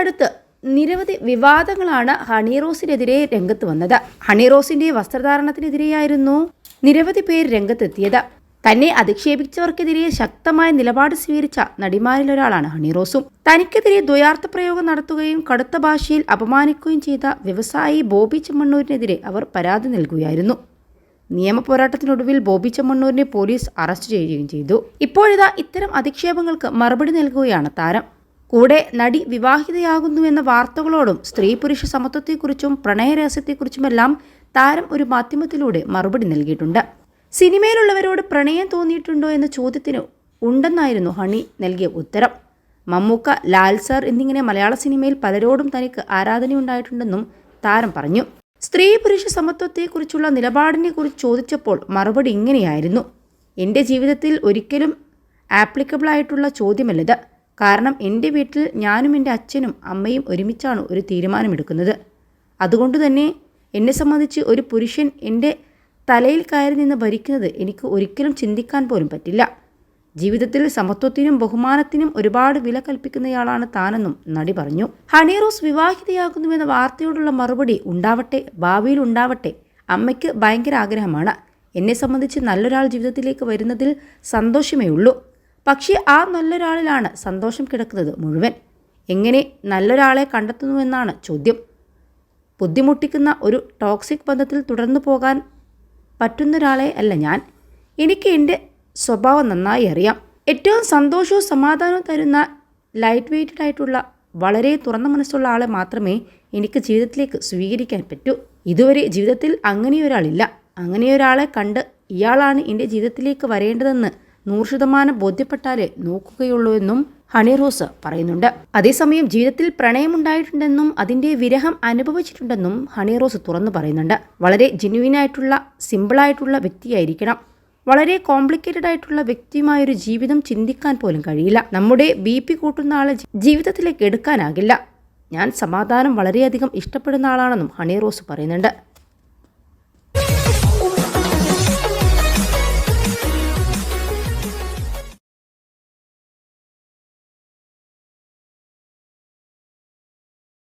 അടുത്ത് നിരവധി വിവാദങ്ങളാണ് ഹണി റോസിനെതിരെ രംഗത്ത് വന്നത്. ഹണി റോസിന്റെ വസ്ത്രധാരണത്തിനെതിരെയായിരുന്നു നിരവധി പേർ രംഗത്തെത്തിയത്. തന്നെ അധിക്ഷേപിച്ചവർക്കെതിരെ ശക്തമായ നിലപാട് സ്വീകരിച്ച നടിമാരിൽ ഒരാളാണ് ഹണി റോസും. തനിക്കെതിരെ ദ്വയാർത്ഥ പ്രയോഗം നടത്തുകയും കടുത്ത ഭാഷയിൽ അപമാനിക്കുകയും ചെയ്ത വ്യവസായി ബോബി ചെമ്മണ്ണൂരിനെതിരെ അവർ പരാതി നൽകുകയായിരുന്നു. നിയമ പോരാട്ടത്തിനൊടുവിൽ ബോബി ചെമ്മണ്ണൂരിനെ പോലീസ് അറസ്റ്റ് ചെയ്യുകയും ചെയ്തു. ഇപ്പോഴിതാ ഇത്തരം അധിക്ഷേപങ്ങൾക്ക് മറുപടി നൽകുകയാണ് താരം. കൂടെ നടി വിവാഹിതയാകുന്നു എന്ന വാർത്തകളോടും സ്ത്രീ പുരുഷ സമത്വത്തെക്കുറിച്ചും പ്രണയരഹസ്യത്തെക്കുറിച്ചുമെല്ലാം താരം ഒരു മാധ്യമത്തിലൂടെ മറുപടി നൽകിയിട്ടുണ്ട്. സിനിമയിലുള്ളവരോട് പ്രണയം തോന്നിയിട്ടുണ്ടോ എന്ന ചോദ്യത്തിന് ഉണ്ടെന്നായിരുന്നു ഹണി നൽകിയ ഉത്തരം. മമ്മൂക്ക ലാൽ സർ എന്നിങ്ങനെ മലയാള സിനിമയിൽ പലരോടും തനിക്ക് ആരാധനയുണ്ടായിട്ടുണ്ടെന്നും താരം പറഞ്ഞു. സ്ത്രീ പുരുഷ സമത്വത്തെക്കുറിച്ചുള്ള നിലപാടിനെക്കുറിച്ച് ചോദിച്ചപ്പോൾ മറുപടി ഇങ്ങനെയായിരുന്നു. എന്റെ ജീവിതത്തിൽ ഒരിക്കലും ആപ്ലിക്കബിൾ ആയിട്ടുള്ള ചോദ്യമല്ലത്. കാരണം എന്റെ വീട്ടിൽ ഞാനും എന്റെ അച്ഛനും അമ്മയും ഒരുമിച്ചാണ് ഒരു തീരുമാനമെടുക്കുന്നത്. അതുകൊണ്ട് തന്നെ എന്നെ സംബന്ധിച്ച് ഒരു പുരുഷൻ എന്റെ തലയിൽ കയറി നിന്ന് ഭരിക്കുന്നത് എനിക്ക് ഒരിക്കലും ചിന്തിക്കാൻ പോലും പറ്റില്ല. ജീവിതത്തിൽ സമത്വത്തിനും ബഹുമാനത്തിനും ഒരുപാട് വില കൽപ്പിക്കുന്നയാളാണ് താനെന്നും നടി പറഞ്ഞു. ഹണിറോസ് വിവാഹിതയാകുന്നുവെന്ന വാർത്തയോടുള്ള മറുപടി ഉണ്ടാവട്ടെ ഭാവിയിൽ ഉണ്ടാവട്ടെ അമ്മയ്ക്ക് ഭയങ്കര ആഗ്രഹമാണ്. എന്നെ സംബന്ധിച്ച് നല്ലൊരാൾ ജീവിതത്തിലേക്ക് വരുന്നതിൽ സന്തോഷമേ ഉള്ളൂ പക്ഷേ ആ നല്ലൊരാളിലാണ് സന്തോഷം കിടക്കുന്നത് മുഴുവൻ. എങ്ങനെ നല്ലൊരാളെ കണ്ടെത്തുന്നുവെന്നാണ് ചോദ്യം. ബുദ്ധിമുട്ടിക്കുന്ന ഒരു ടോക്സിക് ബന്ധത്തിൽ തുടർന്നു പോകാൻ പറ്റുന്ന പറ്റുന്നൊരാളെ അല്ല ഞാൻ. എനിക്ക് എന്റെ സ്വഭാവം നന്നായി അറിയാം. ഏറ്റവും സന്തോഷവും സമാധാനവും തരുന്ന ലൈറ്റ് വെയ്റ്റഡ് ആയിട്ടുള്ള വളരെ തുറന്ന മനസ്സുള്ള ആളെ മാത്രമേ എനിക്ക് ജീവിതത്തിലേക്ക് സ്വീകരിക്കാൻ പറ്റൂ. ഇതുവരെ ജീവിതത്തിൽ അങ്ങനെയൊരാളില്ല. അങ്ങനെയൊരാളെ കണ്ട് ഇയാളാണ് എന്റെ ജീവിതത്തിലേക്ക് വരേണ്ടതെന്ന് നൂറ് ശതമാനം ബോധ്യപ്പെട്ടാലേ നോക്കുകയുള്ളൂ എന്നും ഹണി റോസ് പറയുന്നുണ്ട്. അതേസമയം ജീവിതത്തിൽ പ്രണയമുണ്ടായിട്ടുണ്ടെന്നും അതിന്റെ വിരഹം അനുഭവിച്ചിട്ടുണ്ടെന്നും ഹണി റോസ് തുറന്നു പറയുന്നുണ്ട്. വളരെ ജെന്യുവിനായിട്ടുള്ള സിമ്പിളായിട്ടുള്ള വ്യക്തിയായിരിക്കണം. വളരെ കോംപ്ലിക്കേറ്റഡ് ആയിട്ടുള്ള വ്യക്തിയുമായൊരു ജീവിതം ചിന്തിക്കാൻ പോലും കഴിയില്ല. നമ്മുടെ ബി പി കൂട്ടുന്ന ആളെ ജീവിതത്തിലേക്ക് എടുക്കാനാകില്ല. ഞാൻ സമാധാനം വളരെയധികം ഇഷ്ടപ്പെടുന്ന ആളാണെന്നും ഹണി റോസ് പറയുന്നുണ്ട്.